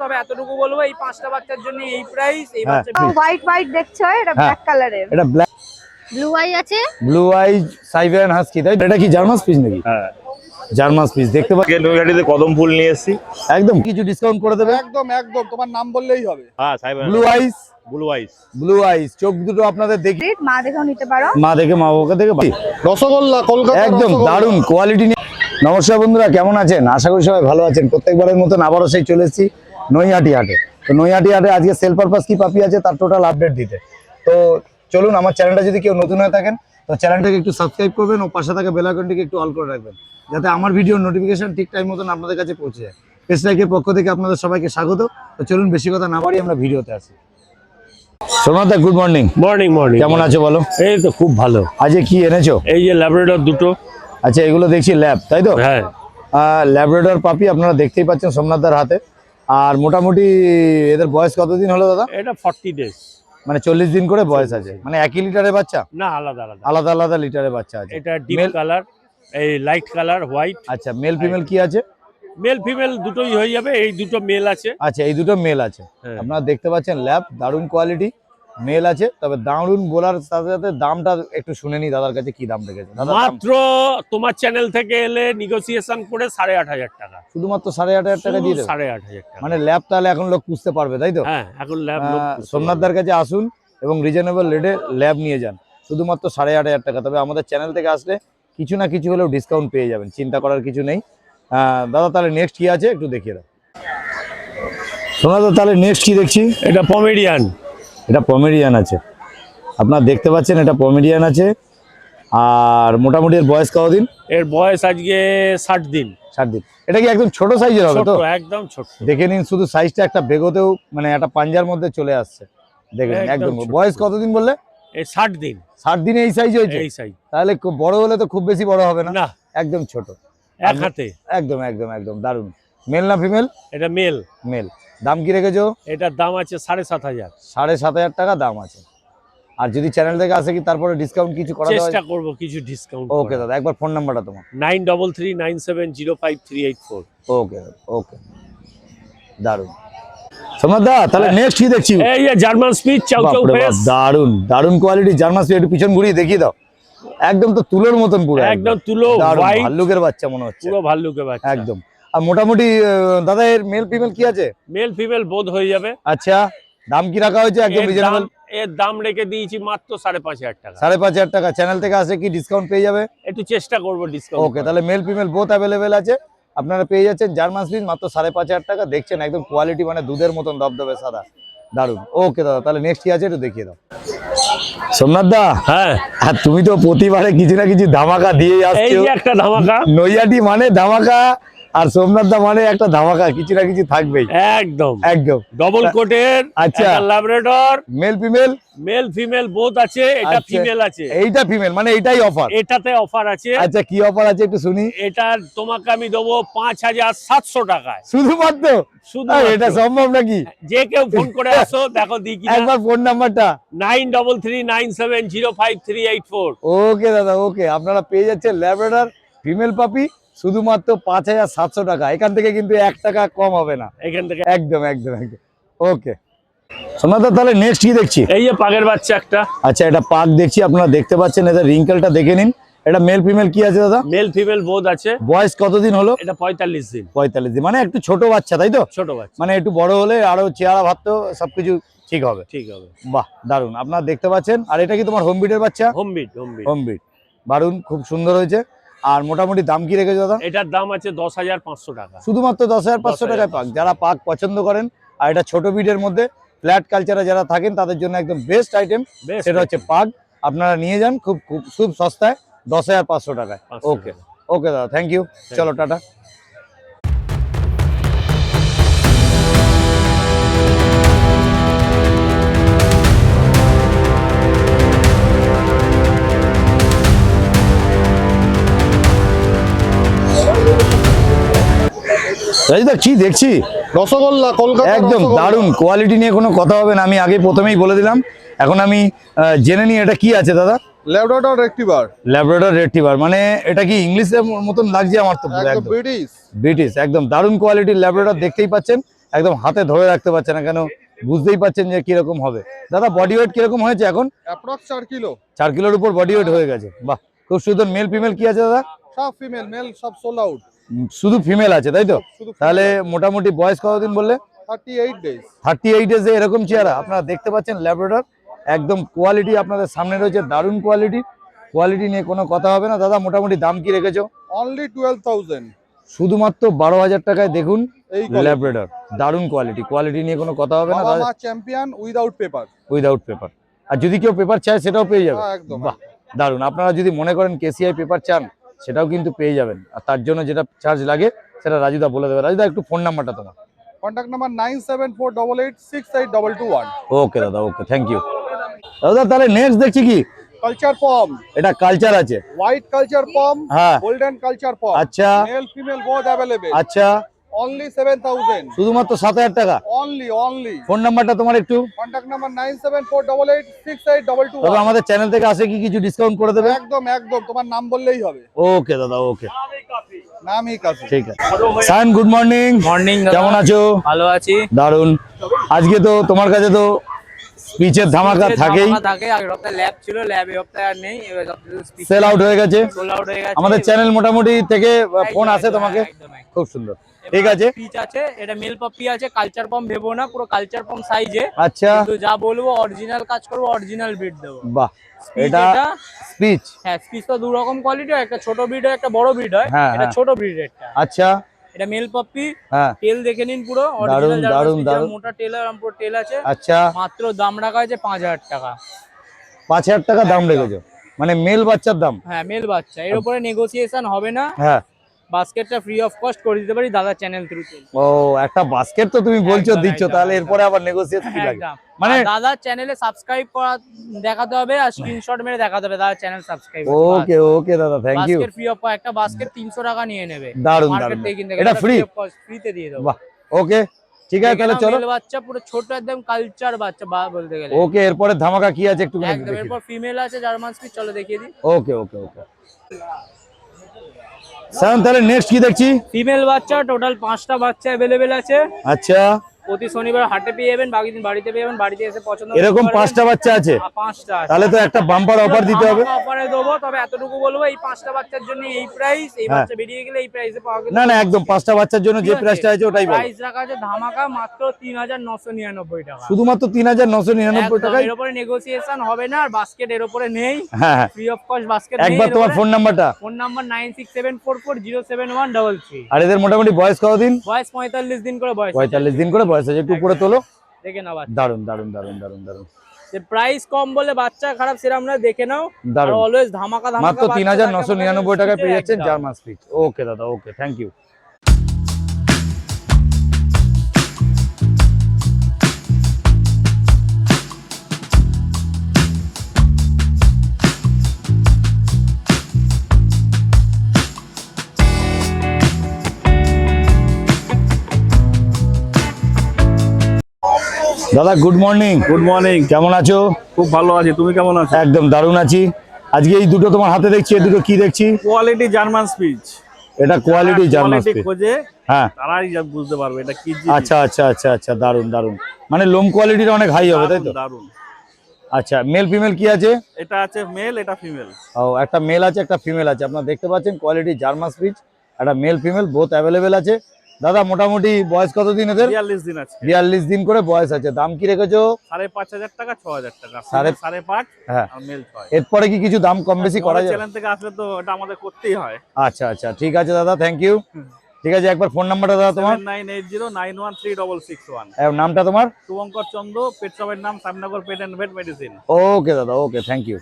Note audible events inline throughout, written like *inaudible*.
তবে এতটুকু বলব এই পাঁচটা বাচ্চার জন্য এই প্রাইস এই। বাচ্চা হোয়াইট হোয়াইট দেখছ? এটা। ব্ল্যাক কালারের এটা ব্ল্যাক ব্লু আই আছে? ব্লু আইজ সাইবেরিয়ান হাস্কি তাই এটা কি পিস নাকি? হ্যাঁ। পিস দেখতে পাচ্ছি নৈহাটিতে কদম ফুল নিয়ে এসেছি। একদম। কিছু ডিসকাউন্ট করে দেবে? একদম একদম তোমার নাম বললেই হবে। হ্যাঁ cyber blue eyes blue eyes blue eyes চোখ দুটো আপনাদের দেখি। মা দেখেও নিতে পারো। মা দেখে মা বাবাকে দেখে রসগোল্লা কলকাতা একদম দারুণ কোয়ালিটি নিয়ে নমস্কার বন্ধুরা কেমন আছেন? আশা করি সবাই ভালো আছেন। প্রত্যেকবারের মতন আবারও সেই চলে এসেছি। নৈহাটি হাটে। তো নৈহাটি হাটে আজকে সেল পারপাস কি পাপি আছে তার টোটাল আপডেট দিতে। তো চলুন আমার চ্যানেলটা যদি কেউ নতুন হয়ে থাকেন তো চ্যানেলটাকে একটু সাবস্ক্রাইব করবেন ও পাশে থাকা বেল আইকনটিকে একটু অল করে রাখবেন যাতে আমার ভিডিওর নোটিফিকেশন ঠিক টাইম মতন আপনাদের কাছে পৌঁছে যায়। পেসলাইকের পক্ষ থেকে আপনাদের সবাইকে স্বাগত। তো চলুন বেশি কথা না বাড়ি আমরা ভিডিওতে আসি। সোনাদা গুড মর্নিং মর্নিং মর্নিং কেমন আছো বলো? এই তো খুব ভালো। আজকে কি এনেছো? এই যে ল্যাবরেটর দুটো। আচ্ছা এগুলো দেখছি ল্যাব তাই তো? হ্যাঁ। ল্যাবরেটর পাপি আপনারা দেখতেই পাচ্ছেন সোমনাথদার হাতে। আর মোটামুটি এদের বয়স কতদিন হলো দাদা? এটা ফর্টি ডেজ মানে চল্লিশ দিন করে বয়স আছে। মানে একই লিটারের বাচ্চা? না আলাদা আলাদা। আলাদা আলাদা লিটারের বাচ্চা আছে। এটা ডিপ কালার এই লাইট কালার হোয়াইট আচ্ছা মেল ফিমেল কি আছে? মেল ফিমেল দুটোই হয়ে যাবে এই দুটো মেল আছে। আচ্ছা এই দুটো মেল আছে। হ্যাঁ। আপনারা দেখতে পাচ্ছেন ল্যাব দারুণ কোয়ালিটি মেল আছে তবে দারুণ বলার সাথে সাথে দামটা একটু শুনে নি দাদার কাছে কি দাম রেখেছে। দাদা মাত্র তোমার চ্যানেল থেকে এলে নেগোসিয়েশন করে সাড়ে আট হাজার টাকা। শুধুমাত্র সাড়ে আট হাজার টাকা দিয়ে দেবে। সাড়ে আট হাজার টাকা। মানে ল্যাব তাহলে এখন লোক পুষতে পারবে তাই তো? হ্যাঁ এখন ল্যাব সোমনাথদার কাছে আসুন এবং রিজনেবল রেটে ল্যাব নিয়ে যান। শুধুমাত্র সাড়ে আট হাজার টাকা। তবে আমাদের চ্যানেল থেকে আসলে কিছু না কিছু হলেও ডিসকাউন্ট পেয়ে যাবেন চিন্তা করার কিছু নেই। দাদা তাহলে নেক্সট কি আছে একটু দেখিয়ে দাও। সোনাদা তাহলে নেক্সট কি দেখছি? এটা পমেডিয়ান এটা পমেডিয়ান আছে। আপনারা দেখতে পাচ্ছেন এটা পমেডিয়ান আছে। আর মোটামুটি এর বয়স কতদিন? এর বয়স আজকে ষাট দিন। ষাট দিন। এটা কি একদম ছোট সাইজের হবে ছোট তো একদম ছোট। দেখে নিন শুধু সাইজটা একটা বেগোতেও মানে একটা পাঞ্জার মধ্যে চলে আসছে। দেখে নিন একদম। বয়স কতদিন বললে? এই ষাট দিন। ষাট দিনে এই সাইজ হয়েছে? এই সাইজ তাহলে খুব বড় হলে তো খুব বেশি বড় হবে না। না। একদম ছোট। এক হাতে। একদম একদম একদম দারুণ। মেল না ফিমেল এটা মেল মেল দাম কি রেখেছো? এটার দাম আছে সাড়ে সাত হাজার। সাড়ে সাত হাজার টাকা দাম আছে। আর যদি চ্যানেল থেকে আসে কি তারপরে ডিসকাউন্ট কিছু করা চেষ্টা করব কিছু ডিসকাউন্ট ওকে দাদা একবার ফোন নাম্বারটা তোমার। Nine double three nine seven zero five three eight four. Okay okay দারুণ। সোমনাথ দা তাহলে নেক্সট কি দেখছি? এই যে জার্মান স্পিচ চাউ চাউ বাপরে বাপ, ফেস দারুণ দারুণ কোয়ালিটি জার্মান স্পিচ একটু পিছন ঘুরিয়ে দেখিয়ে দাও। একদম তো তুলোর মতন পুরো একদম তুলো ভাল্লুকের বাচ্চা মনে হচ্ছে। পুরো ভাল্লুকে বাচ্চা। একদম। আর মোটামুটি দাদা এর মেল ফিমেল কি আছে? মেল ফিমেল বোধ হয়ে যাবে। আচ্ছা দাম কি রাখা হয়েছে? একদম রিজনেবল এর দাম রেখে দিয়েছি মাত্র সাড়ে পাঁচ হাজার টাকা। সাড়ে পাঁচ হাজার টাকা। চ্যানেল থেকে আসে কি ডিসকাউন্ট পেয়ে যাবে? একটু চেষ্টা করব ডিসকাউন্ট ওকে তাহলে মেল ফিমেল বোথ অ্যাভেলেবেল আছে। আপনারা পেয়ে যাচ্ছেন জার্মান স্পিচ মাত্র সাড়ে পাঁচ হাজার টাকা। দেখছেন একদম কোয়ালিটি মানে দুধের মতন দবদবে সাদা। দারুণ ওকে দাদা তাহলে নেক্সট কি আছে একটু দেখিয়ে দাও। সোমনাথ দা হ্যাঁ। আর তুমি তো প্রতিবারে কিছু না কিছু ধামাকা দিয়ে এই আসছো। যে একটা ধামাকা। নৈয়াটি মানে ধামাকা। আর সোমনাথ দা মানে একটা ধামাকা কিছু না কিছু থাকবেই। একদম। একদম। ডবল কোটের আচ্ছা। Labrador male female male female বোধ আছে এটা আচ্ছা। ফিমেল আছে। এইটা ফিমেল মানে এটাই অফার এটাতে অফার আছে। আচ্ছা কি অফার আছে একটু শুনি। এটা তোমাকে আমি দেবো পাঁচ হাজার সাতশো টাকায়। শুধুমাত্র? শুধু এটা সম্ভব নাকি? যে কেউ ফোন করে *laughs* আসো দেখো দি কিনা। একবার ফোন নাম্বারটা nine double three nine seven zero five three eight four. Okay দাদা ওকে। আপনারা পেয়ে যাচ্ছেন ল্যাবরেটর ফিমেল পাপি শুধুমাত্র পাঁচ হাজার সাতশো টাকা। এখান থেকে কিন্তু এক টাকা কম হবে না। এখান থেকে। একদম একদম একদম। ওকে সোনাদা তাহলে নেক্সট কি দেখছি? এই যে পাগের বাচ্চা একটা। আচ্ছা এটা পাক দেখছি আপনারা দেখতে পাচ্ছেন রিঙ্কেলটা দেখে নিন। এটা মেল ফিমেল কি আছে দাদা? মেল ফিমেল বোধ আছে। বয়স কতদিন হলো? এটা পঁয়তাল্লিশ দিন। পঁয়তাল্লিশ দিন। মানে একটু ছোট বাচ্চা তাই তো? ছোট বাচ্চা। মানে একটু বড় হলে আরও চেহারা সবকিছু ঠিক হবে। ঠিক হবে। বাহ দারুণ আপনারা দেখতে পাচ্ছেন। আর এটা কি তোমার হোম বিটের বাচ্চা? Home breed home breed home breed দারুণ খুব সুন্দর হয়েছে। আর মোটামুটি দাম কি রেখেছে দাদা? এটার দাম আছে দশ হাজার পাঁচশো টাকা। শুধুমাত্র দশ হাজার পাঁচশো টাকায় পাক। যারা পাক পছন্দ করেন আর এটা ছোট বিডের মধ্যে ফ্ল্যাট কালচারে যারা থাকেন তাদের জন্য একদম বেস্ট আইটেম সেটা হচ্ছে পাক। আপনারা নিয়ে যান খুব খুব খুব সস্তায় দশ হাজার পাঁচশো টাকায়। ওকে ওকে দাদা থ্যাংক ইউ চলো টাটা। রাজিদা কি দেখছি? রসগোল্লা কলকাতা একদম দারুণ কোয়ালিটি নিয়ে কোনো কথা হবে না আমি আগে প্রথমেই বলে দিলাম। এখন আমি জেনে নিই এটা কি আছে দাদা। মানে এটা কি ইংলিশের মতন লাগছে আমার তো একদম একদম। ব্রিটিশ ব্রিটিশ একদম দারুণ কোয়ালিটির দেখতেই পাচ্ছেন একদম হাতে ধরে রাখতে পারছে না কেন বুঝতেই পারছেন যে কীরকম হবে। দাদা বডি ওয়েট কীরকম হয়েছে এখন? অ্যাপ্রক্স চার কিলো। চার কিলোর উপর বডি ওয়েট হয়ে গেছে। বাহ খুব সুন্দর মেল ফিমেল কি আছে দাদা? সব ফিমেল মেল সব সোল আউট শুধু ফিমেল আছে তাই তো? তাহলে মোটামুটি বয়স কতদিন বললে? থার্টি এইট ডেজ এরকম চেহারা আপনারা দেখতে পাচ্ছেন ল্যাবরেটর একদম কোয়ালিটি আপনাদের সামনে রয়েছে দারুণ কোয়ালিটি কোয়ালিটি নিয়ে কোনো কথা হবে না। দাদা মোটামুটি দাম কি রেখেছো? অনলি টুয়েলভ থাউজেন্ড শুধুমাত্র বারো হাজার টাকায় দেখুন এই ল্যাবরেটর দারুণ কোয়ালিটি কোয়ালিটি নিয়ে কোনো কথা হবে না champion without paper without paper আর যদি কেউ পেপার চায় সেটাও পেয়ে যাবে। একদম। বাহ দারুণ। আপনারা যদি মনে করেন কেসিআই পেপার চান সেটাও কিন্তু পেয়ে যাবেন। আর তার জন্য যেটা চার্জ লাগে সেটা রাজুদা বলে দেবে। রাজুদা একটু ফোন নাম্বারটা তোমার। Contact number nine seven four double eight six eight double two one okay দাদা ওকে থ্যাংক ইউ দাদা তাহলে নেক্সট দেখছি কি? কালচার ফর্ম এটা কালচার আছে। হোয়াইট কালচার ফর্ম হ্যাঁ। গোল্ডেন কালচার ফর্ম আচ্ছা। মেল ফিমেল বোথ অ্যাভেলেবেল আচ্ছা। অনলি সেভেন থাউজেন্ড শুধুমাত্র সাত হাজার টাকা। অনলি অনলি ফোন নাম্বারটা তোমার একটু। Contact number nine seven four double eight six eight double two তবে আমাদের চ্যানেল থেকে আসে কি কিছু ডিসকাউন্ট করে দেবে? একদম একদম। তোমার নাম বললেই হবে। ওকে দাদা ওকে নামই কাছে ঠিক আছে। সায়ন গুড মর্নিং মর্নিং কেমন আছো? ভালো আছি। দারুণ আজকে তো তোমার কাছে তো স্পিচের ধামাকা থাকেই। ল্যাব ছিল ল্যাব এই সপ্তাহে আর নেই সেল আউট হয়ে গেছে। সোল আউট হয়ে গেছে। আমাদের চ্যানেল মোটামুটি থেকে ফোন আসে তোমাকে। খুব সুন্দর। ঠিক আছে। পিচ আছে এটা মেল পপি আছে কালচার পম ভেবো না পুরো কালচার পম সাইজে আচ্ছা। কিন্তু যা বলব অরিজিনাল কাজ করব অরিজিনাল বিট দেবো। বাহ এটা স্পিচ হ্যাঁ স্পিচ তো দু রকম কোয়ালিটি হয় একটা ছোট ব্রিড হয় একটা বড় ব্রিড হয় হ্যাঁ, এটা হ্যাঁ। ছোট ব্রিড একটা আচ্ছা। এটা মেল পপি হ্যাঁ। তেল দেখে নিন পুরো দারুণ, অরিজিনাল দারুণ, দারুণ। মোটা টেল আর পুরো টেল আছে। আচ্ছা। মাত্র দাম রাখা আছে পাঁচ হাজার টাকা। পাঁচ হাজার টাকা দাম রেখেছো। মানে মেল বাচ্চার দাম। হ্যাঁ মেল বাচ্চা এর উপরে নেগোসিয়েশন হবে না। হ্যাঁ। বাস্কেটটা ফ্রি অফ কস্ট করে দিতে পারি দাদা চ্যানেল থ্রুতে ও একটা বাস্কেট তো তুমি বলছো দিচ্ছ তাহলে এরপরে আবার নেগোসিয়েট কি লাগে? মানে দাদা চ্যানেলে সাবস্ক্রাইব করা দেখাতে হবে আর স্ক্রিনশট মেরে দেখাতে হবে দাদা চ্যানেল সাবস্ক্রাইব ওকে ওকে দাদা thank you basket free off একটা বাস্কেট 300 টাকা নিয়ে নেবে। দারুণ মার্কেট দারুণ থেকে কিনতে এটা ফ্রিতে দিয়ে দেবো। বাহ ওকে ঠিক আছে তাহলে চলো। বাচ্চা পুরো ছোট একদম কালচার বাচ্চা বা বলতে গেলে। ওকে এরপরে ধামাকা কি আছে একটু একদম এরপর ফিমেল আছে জার্মান স্পিচ চলো দেখিয়ে দিই। ওকে ওকে ওকে সায়ন তাহলে নেক্সট কি দেখছি? ফিমেল বাচ্চা টোটাল পাঁচটা বাচ্চা অ্যাভেলেবেল আছে। আচ্ছা। প্রতি শনিবার হাটে পেয়ে যাবেন বাকি দিন বাড়িতে পেয়ে যাবেন বাড়িতে এসে পছন্দ এরকম পাঁচটা বাচ্চা আছে? পাঁচটা তাহলে তো একটা বাম্পার অফার দিতে হবে। অফারে দেবো তবে এতটুকু বলব এই পাঁচটা বাচ্চার জন্য এই প্রাইস এই হ্যাঁ। বাচ্চা বেরিয়ে গেলে এই প্রাইসে পাওয়া গেলে না না একদম পাঁচটা বাচ্চার জন্য যে প্রাইসটা আছে। ওটাই বলো। প্রাইস রাখা আছে ধামাকা মাত্র তিন হাজার নশো নিরানব্বই টাকা। শুধুমাত্র তিন হাজার নশো নিরানব্বই একদম, এর উপরে নেগোসিয়েশন হবে না আর বাস্কেট এর উপরে নেই। ফ্রি অফ কস্ট বাস্কেট একবার তোমার ফোন নাম্বারটা phone number nine six seven four four zero seven one double three আর এদের মোটামুটি বয়স কতদিন? বয়স পঁয়তাল্লিশ দিন করে বয়স। পঁয়তাল্লিশ দিন করে বয়স আছে একটু উপরে তোলো। দেখে নাও দারুণ দারুণ দারুণ দারুণ দারুণ প্রাইস কম বলে বাচ্চা খারাপ সেরকম না দেখে নাও। আর অলওয়েজ ধামাকা ধামাকা মাত্র তিন হাজার নশো নিরানব্বই টাকায় পেয়ে যাচ্ছেন। জার্মান স্পিচ ওকে দাদা ওকে থ্যাংক ইউ দাদা গুড মর্নিং গুড মর্নিং কেমন আছো? খুব ভালো আছি। তুমি কেমন আছো? একদম দারুণ আছি। আজকে এই দুটো তোমার হাতে দেখছি এই দুটো কি দেখছি? কোয়ালিটি জার্মান স্পিচ এটা কোয়ালিটি জার্মান স্পিচ খোঁজে হ্যাঁ। তারাই বুঝতে পারবে এটা কি। আচ্ছা আচ্ছা আচ্ছা আচ্ছা দারুণ দারুণ মানে লোম কোয়ালিটিটা অনেক হাই হবে তাই তো? দারুণ, দারুণ। আচ্ছা মেল ফিমেল কি আছে? এটা আছে মেল এটা ফিমেল ও একটা মেল আছে একটা ফিমেল আছে। আপনারা দেখতে পাচ্ছেন কোয়ালিটি জার্মান স্পিচ একটা মেল ফিমেল বোথ অ্যাভেলেবেল আছে। দাদা মোটামুটি বয়স কতদিন এদের? বিয়াল্লিশ দিন আছে। বিয়াল্লিশ দিন করে বয়স আছে। দাম কি রেখেছো? সাড়ে পাঁচ হাজার টাকা ছ হাজার টাকা। সাড়ে- সাড়ে পাঁচ হ্যাঁ। এরপরে কি কিছু দাম কম বেশি করা যায় চ্যানেল থেকে আসলে তো এটা আমাদের করতেই হয়। আচ্ছা আচ্ছা। ঠিক আছে দাদা থ্যাংক ইউ ঠিক আছে একবার ফোন নাম্বারটা দাদা তোমার। Nine eight zero nine one three double six one নামটা তোমার? শুভঙ্কর চন্দ্র পেট শপের নাম Samnagar pet and vet medicine. Okay দাদা ওকে থ্যাংক ইউ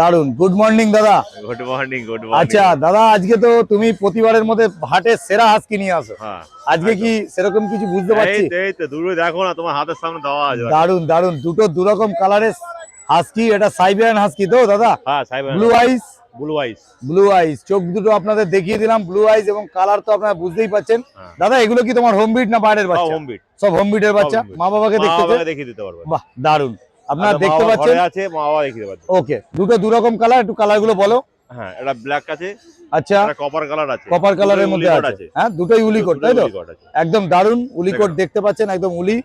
দারুণ গুড মর্নিং দাদা। গুড মর্নিং গুড মর্নিং আচ্ছা দাদা আজকে তো তুমি প্রতিবারের মধ্যে হাটের সেরা হাসকি নিয়ে আসো। হ্যাঁ আজকে কি সেরকম কিছু বুঝতে পারছি? এই তো দূরে দেখো না তোমার হাতের সামনে দেওয়া আছে। দারুণ দারুণ দুটো দুরকম কালারের হাসকি এটা সাইবেরিয়ান হাসকি তো দাদা? হ্যাঁ cyber blue eyes blue eyes blue eyes চোখ দুটো আপনাদের দেখিয়ে দিলাম ব্লু আইস এবং কালার তো আপনারা বুঝতেই পাচ্ছেন হ্যাঁ। দাদা এগুলো কি তোমার হোম বিট না বাইরের বাচ্চা? হোম বিট সব হোম বিটের বাচ্চা? মা বাবাকে দেখতে দেখিয়ে দিতে পারবে। বাহ দারুণ আপনারা দেখতে পাচ্ছেন? আছে মা বাবা দিতে পারবে ওকে দুটো দু রকম কালার একটু কালারগুলো বলো। হ্যাঁ এটা ব্ল্যাক আছে আচ্ছা। এটা কপার কালার আছে কপার কালারের মধ্যে আছে। হ্যাঁ দুটোই উলি উলিকোট তাই তো? একদম দারুণ উলিকোট দেখতে পাচ্ছেন একদম উলি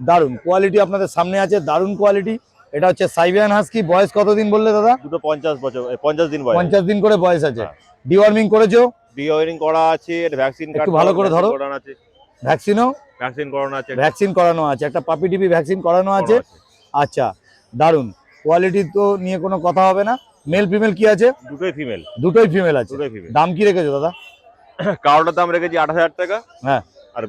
দারুণ কোয়ালিটি আপনাদের সামনে আছে দারুণ কোয়ালিটি এটা হচ্ছে সাইবিয়ান হাস্কি বয়স কতদিন বললে দাদা? দুটো পঞ্চাশ বছর এ, পঞ্চাশ দিন বয়স। পঞ্চাশ দিন করে বয়স আছে। হ্যাঁ। ডিওয়ার্মিং করেছ? ডিওয়ারিং করা আছে ভ্যাকসিন একটু ভালো করে ধরো। ভ্যাকসিনও ভ্যাকসিন করানো আছে। ভ্যাকসিন করানো আছে একটা পাপি টিপি ভ্যাকসিন করানো আছে। আচ্ছা দারুণ কোয়ালিটি তো নিয়ে কোনো কথা হবে না। মেল ফিমেল কি আছে? দুটোই ফিমেল দুটোই ফিমেল আছে। দুটোই ফিমেল দাম কি রেখেছো দাদা? *coughs* কারোটার দাম রেখেছি আট হাজার টাকা হ্যাঁ। আর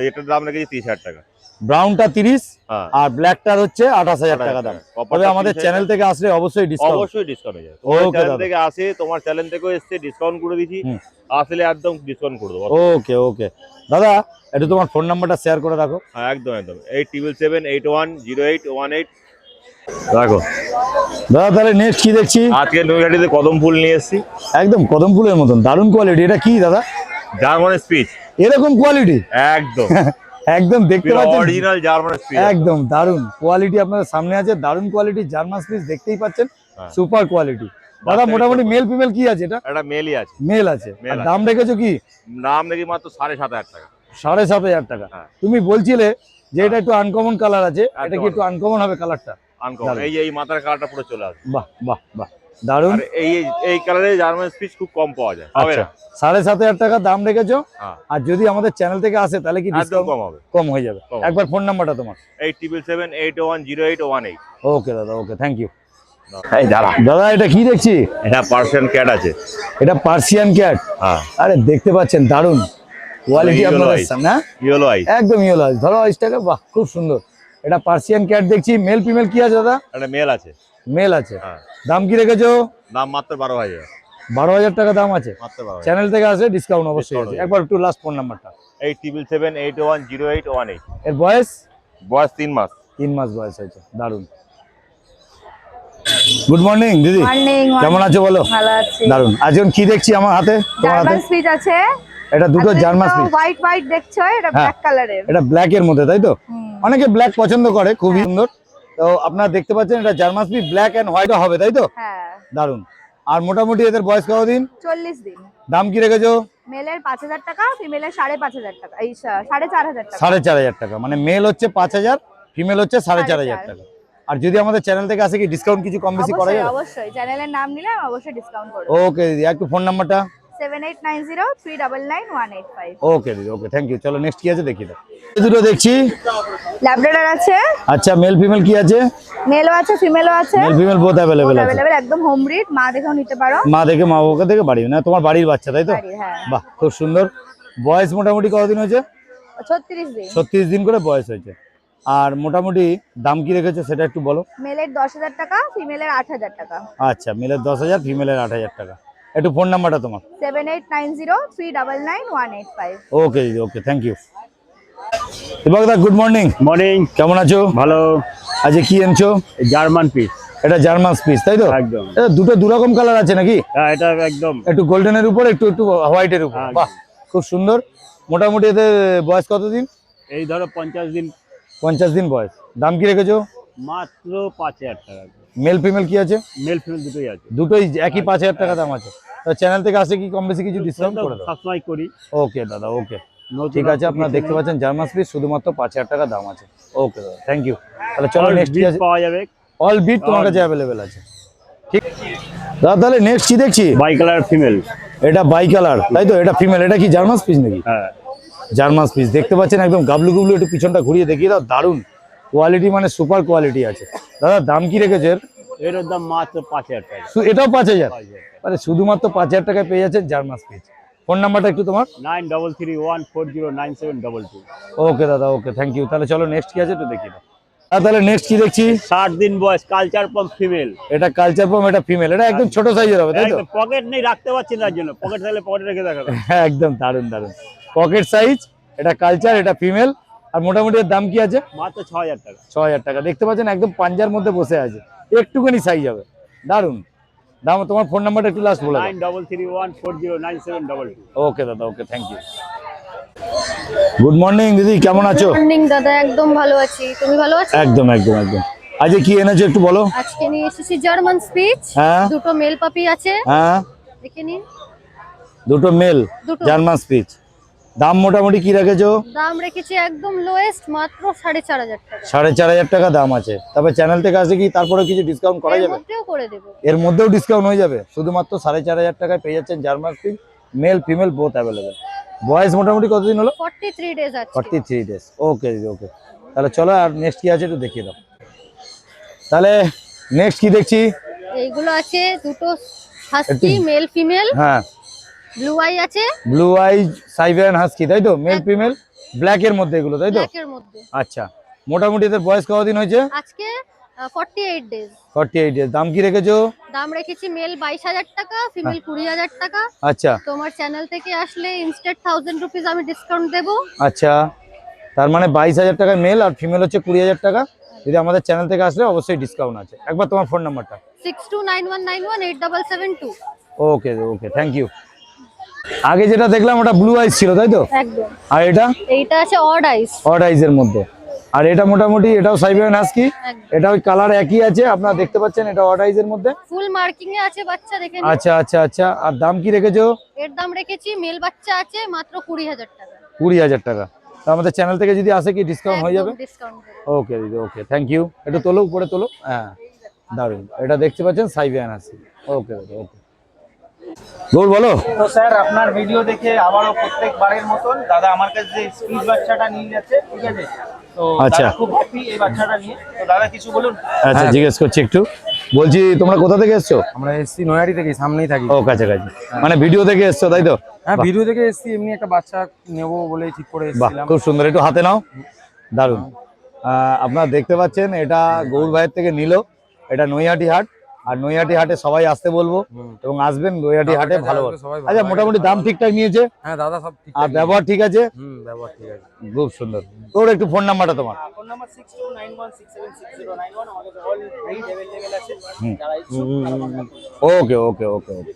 এটার দাম রেখেছি তিরিশ হাজার টাকা। ব্রাউনটা তিরিশ হ্যাঁ। আর ব্ল্যাকটার হচ্ছে আঠাশ হাজার টাকা দাম। তবে আমাদের চ্যানেল থেকে আসলে অবশ্যই ডিসকাউন্ট অবশ্যই ডিসকাউন্ট হয়ে যাবে। Okay, চ্যানেল থেকে আসে তোমার চ্যানেল থেকেও এসছে ডিসকাউন্ট করে দিছি। আসলে একদম ডিসকাউন্ট করে দেবো। ওকে ওকে দাদা একটু তোমার ফোন নাম্বারটা শেয়ার করে রাখো। হ্যাঁ একদম একদম। Eight triple seven eight one zero eight one eight রাখো। দাদা তাহলে নেক্সট কি দেখছি? আজকে নৈহাটিতে কদম ফুল নিয়ে এসেছি। একদম কদম ফুলের মতন। দারুণ কোয়ালিটি এটা কি দাদা? জার্মান স্পিচ এরকম কোয়ালিটি একদম। *laughs* একদম দেখতে পাচ্ছেন? অরিজিনাল জার্মান স্পিচ একদম দারুণ। কোয়ালিটি আপনাদের সামনে আছে দারুণ কোয়ালিটি জার্মান স্পিচ দেখতেই পাচ্ছেন। হ্যাঁ। সুপার কোয়ালিটি দাদা মোটামুটি মেল ফিমেল কি আছে এটা? একটা মেলই আছে। মেল আছে। আর দাম রেখেছো কি? নাম দেখি মাত্র সাড়ে সাত হাজার টাকা। সাড়ে সাত হাজার টাকা। হ্যাঁ। তুমি বলছিলে যে এটা একটু আনকমন কালার আছে। এটা কি একটু আনকমন হবে কালারটা আনকমন এই এই মাথার কালারটা পুরো চলে আসবে। বাহ বাহ বাহ। আর এই এই- এই কালারে জার্মান স্পিচ খুব কম পাওয়া যায়। হবে আচ্ছা সাড়ে সাত হাজার টাকা দাম রেখেছো। হ্যাঁ। আর যদি আমাদের চ্যানেল থেকে আসে তাহলে কি ডিসকাউন্ট কম হবে। কম হয়ে যাবে। একবার ফোন নাম্বারটা তোমার। Eight triple seven eight one zero eight one eight okay দাদা ওকে থ্যাংক ইউ এই দাদা এটা কি দেখছি? এটা পার্সিয়ান ক্যাট আছে। এটা পার্সিয়ান ক্যাট হ্যাঁ। আরে দেখতে পাচ্ছেন দারুণ। কোয়ালিটি আপনাদের সামনে হ্যাঁ? ইয়েলো আইস একদম ইয়েলো আইস ধরো আইসটাকে বাহ খুব সুন্দর। এটা পার্সিয়ান ক্যাট দেখছি। মেল ফিমেল কি আছে দাদা? একটা মেল আছে। মেল আছে। হ্যাঁ। দাম কি রেখেছো? দাম মাত্র বারো হাজার। বারো হাজার টাকা দাম আছে। চ্যানেল থেকে আসে ডিসকাউন্ট অবশ্যই আছে। একবার একটু লাস্ট ফোন নাম্বারটা eight triple seven eight one zero eight one eight এর বয়স? বয়স তিন মাস। তিন মাস বয়স হয়েছে। দারুণ। গুড মর্নিং দিদি। কেমন আছো বলো? দারুণ আজকে কি দেখছি আমার হাতে? তোমার হাতে? স্পিচ আছে। এটা দুটো জার্মান স্পিচ হোয়াইট হোয়াইট দেখছ এটা। ব্ল্যাক কালারের এটা ব্ল্যাক এর মধ্যে তাই তো? অনেকে ব্ল্যাক পছন্দ করে খুবই সুন্দর। তো আপনারা দেখতে পাচ্ছেন এটা German Spitz black and white হবে তাই তো? হ্যাঁ। দারুণ। আর মোটামুটি এদের বয়স কতদিন চল্লিশ দিন। দাম কি রেখেছো? মেলের পাঁচ হাজার টাকা ফিমেলের সাড়ে পাঁচ হাজার টাকা এই সা- সাড়ে চার হাজার টাকা। সাড়ে চার হাজার টাকা। মানে মেল হচ্ছে পাঁচ হাজার ফিমেল হচ্ছে সাড়ে চার সাড়ে হাজার চার। টাকা। আর যদি আমাদের চ্যানেল থেকে আসে কি ডিসকাউন্ট কিছু কম বেশি করা যাবে? অবশ্যই। চ্যানেলের নাম নিলে অবশ্যই ডিসকাউন্ট করব। ওকে দিদি একটু ফোন নাম্বারটা seven eight nine zero three double nine one eight five okay দিদি ওকে থ্যাংক ইউ চলো নেক্সট কি আছে দেখি দুটো দেখছি। ল্যাবরেটর আছে। আচ্ছা মেল ফিমেল কি আছে? মেলও আছে ফিমেলও আছে। মেল ফিমেল বোথ অ্যাভেলেবেল আছে। অ্যাভেলেবেল একদম হোম ব্রিড মা দেখেও নিতে পারো। মা দেখে মা বাবাকে দেখে বাড়ি না তোমার বাড়ির বাচ্চা তাই তো? হ্যাঁ। বাহ খুব সুন্দর। বয়স মোটামুটি কতদিন হয়েছে? ছত্রিশ দিন। ছত্রিশ দিন করে বয়স হয়েছে। আর মোটামুটি দাম কি রেখেছে সেটা একটু বলো। মেলের দশ হাজার টাকা ফিমেলের আট হাজার টাকা। আচ্ছা মেলের দশ হাজার ফিমেলের আট হাজার টাকা। একটু ফোন নাম্বারটা তোমার। Seven eight nine zero three double nine one eight five okay দিদি ওকে থ্যাংক ইউ দীপকদা গুড মর্নিং মর্নিং কেমন আছো? ভালো। আজ কি এনেছো? জার্মান পিস এটা জার্মান পিস তাই তো? একদম। এটা দুটো দু রকম কালার আছে নাকি? হ্যাঁ এটা একদম। একটু গোল্ডেনের উপর একটু একটু হোয়াইটের উপর। একদম। বাহ খুব সুন্দর। মোটামুটি এতে বয়স কতদিন? এই ধরো পঞ্চাশ দিন। পঞ্চাশ দিন বয়স। দাম কি রেখেছো? মাত্র পাঁচ হাজার টাকা। মেল ফিমেল কি আছে? মেল ফিমেল দুটোই আছে। দুটোই একই পাঁচ হাজার টাকা দাম আছে। তো চ্যানেল থেকে আসে কি কম বেশি কিছু ডিসকাউন্ট করে দাও? সবসময় করি। ওকে দাদা ওকে ঠিক আছে আপনারা দেখতে পাচ্ছেন জার্মান স্পিচ শুধুমাত্র পাঁচ হাজার টাকা দাম আছে। ওকে দাদা থ্যাংক ইউ তাহলে চলো নেক্সট পাওয়া যাবে। অল বিট তোমার কাছে অ্যাভেলেবেল আছে। ঠিক। দাদা তাহলে নেক্সট কি দেখছি? বাই কালার ফিমেল এটা বাই কালার তাই তো? এটা ফিমেল এটা কি জার্মান স্পিচ নাকি? হ্যাঁ। জার্মান স্পিচ দেখতে পাচ্ছেন একদম গাবলু গুবলু একটু পিছনটা ঘুরিয়ে দেখিয়ে দাও। দারুণ। কোয়ালিটি মানে সুপার কোয়ালিটি আছে। দাদা দাম কি রেখেছে? এর? দাম মাত্র পাঁচ হাজার টাকা। এটাও পাঁচ হাজার? পাঁচ মানে শুধুমাত্র পাঁচ হাজার টাকায় পেয়ে যাচ্ছেন জার্মান স্পিচ ফোন নাম্বারটা একটু তোমার? Nine double three one four zero nine seven double two. Okay দাদা ওকে থ্যাংক ইউ তাহলে চলো নেক্সট কি আছে একটু দেখি আর তাহলে নেক্সট কি দেখছি? দিন বয়স কালচার পাম্প ফিমেল এটা কালচার পম এটা ফিমেল এটা একদম ছোট সাইজের হবে তাই তো? পকেট নেই রাখতে পারছি না জন্য। পকেট থাকলে পকেটে রেখে হ্যাঁ একদম দারুণ দারুণ। পকেট সাইজ এটা কালচার এটা ফিমেল আর মোটামুটি এর দাম কি আছে? মাত্র ছ হাজার টাকা। ছ হাজার টাকা। দেখতে পাচ্ছেন একদম পাঞ্জার মধ্যে বসে আছে। একটুখানি সাইজ হবে। দারুণ দাম তোমার ফোন নাম্বারটা একটু লাস্ট বলে nine double three one four zero nine seven double okay দাদা okay thank you good morning দিদি কেমন আছো? মর্নিং দাদা একদম ভালো আছি। তুমি ভালো আছো? একদম একদম একদম। আজকে কি এনেছো একটু বলো? আজকে নিয়ে এসেছি জার্মান স্পিচ হ্যাঁ। দুটো মেল পাপি আছে। হ্যাঁ। দেখে নিন। দুটো মেল জার্মান স্পিচ দাম মোটামুটি কি রেখেছো? দাম রেখেছি একদম লোয়েস্ট মাত্র সাড়ে চার হাজার টাকা। সাড়ে চার হাজার টাকা দাম আছে। তবে চ্যানেল থেকে আসে কি তারপরে কিছু ডিসকাউন্ট করা এর যাবে? মধ্যেও করে দেবো। এর মধ্যেও ডিসকাউন্ট হয়ে যাবে? শুধুমাত্র সাড়ে চার হাজার টাকায় পেয়ে যাচ্ছেন German Spitz male female both available বয়স মোটামুটি কতদিন হলো? ফর্টি থ্রি ডেজ আছে forty three days okay okay তাহলে চলো আর নেক্সট কি আছে একটু দেখিয়ে দাও। তাহলে নেক্সট কি দেখছি? এইগুলো আছে দুটো হাস্কি মেল ফিমেল হ্যাঁ। ব্লু আই আছে। ব্লু আইজ সাইবেন হাস্কি তাই তো? মেল ফিমেল ব্ল্যাক এর মধ্যে এগুলো তাই তো? ব্ল্যাকের মধ্যে। আচ্ছা। মোটামুটি এদের বয়স কতদিন হয়েছে? আজকে forty eight days forty eight days দাম কি রেখেছো? দাম রেখেছি মেল বাইশ হাজার টাকা ফিমেল কুড়ি হাজার টাকা। আচ্ছা। তোমার চ্যানেল থেকে আসলে ইনস্টেড থাউজেন্ড রুপিস আমি ডিসকাউন্ট দেবো। আচ্ছা। তার মানে বাইশ হাজার টাকা মেল আর ফিমেল হচ্ছে কুড়ি হাজার টাকা। যদি আমাদের চ্যানেল থেকে আসলে অবশ্যই ডিসকাউন্ট আছে। একবার তোমার ফোন নাম্বারটা six two nine one nine one eight double seven two okay okay thank you আগে যেটা দেখলাম ওটা ব্লু আইস ছিল তাই তো? একদম। আর এটা? এইটা আছে অড আইস অড আইসের মধ্যে। আর এটা মোটামুটি এটাও সাইবেন হাস্কি এটা ওই কালার একই আছে আপনারা দেখতে পাচ্ছেন এটা অড আইসের মধ্যে। ফুল মার্কিং এ আছে বাচ্চা দেখে নিন। আচ্ছা আচ্ছা আচ্ছা। আর দাম কি রেখেছো? এর দাম রেখেছি মেল বাচ্চা আছে মাত্র কুড়ি হাজার টাকা। কুড়ি হাজার টাকা। তো আমাদের চ্যানেল থেকে যদি আসে কি ডিসকাউন্ট হয়ে যাবে? ডিসকাউন্ট ওকে দিদি ওকে থ্যাংক ইউ একটু তোলো উপরে তোলো। হ্যাঁ দারুণ এটা দেখতে পাচ্ছেন সাইবিয়ান আছে ওকে ওকে গৌর বলো। তো স্যার আপনার ভিডিও দেখে আবারও প্রত্যেকবারের মতন দাদা আমার কাছে স্পিচ বাচ্চাটা নিয়ে যাচ্ছে ঠিক আছে? তো আচ্ছা। খুব হ্যাপি এই বাচ্চাটা নিয়ে। তো দাদা কিছু বলুন? আচ্ছা জিজ্ঞেস করছি একটু। বলছি তোমরা কোথা থেকে এসছো? আমরা এসছি নয়ারি থেকে সামনেই থাকি। ও কাছাকাছি। মানে ভিডিও থেকে এসছো তাই তো? হ্যাঁ ভিডিও থেকে এসছি এমনি একটা বাচ্চা নেব বলেই ঠিক করে এসেছিলাম। খুব সুন্দর। একটু হাতে নাও। দারুণ আহ, আপনারা দেখতে পাচ্ছেন এটা গৌর ভাইয়ের থেকে নিল। এটা নৈহাটি হাট। আর নৈহাটি হাটে সবাই আসতে বলব এবং আসবেন নৈহাটি হাটে ভালো আচ্ছা মোটামুটি দাম ঠিকঠাক নিয়েছে? হ্যাঁ দাদা সব আর ব্যবহার ঠিক আছে? হুম ব্যবহার ঠিক আছে। খুব সুন্দর। তোর একটু ফোন নাম্বারটা তোমার। ফোন নাম্বার আমাদের অল আছে। ওকে ওকে ওকে ওকে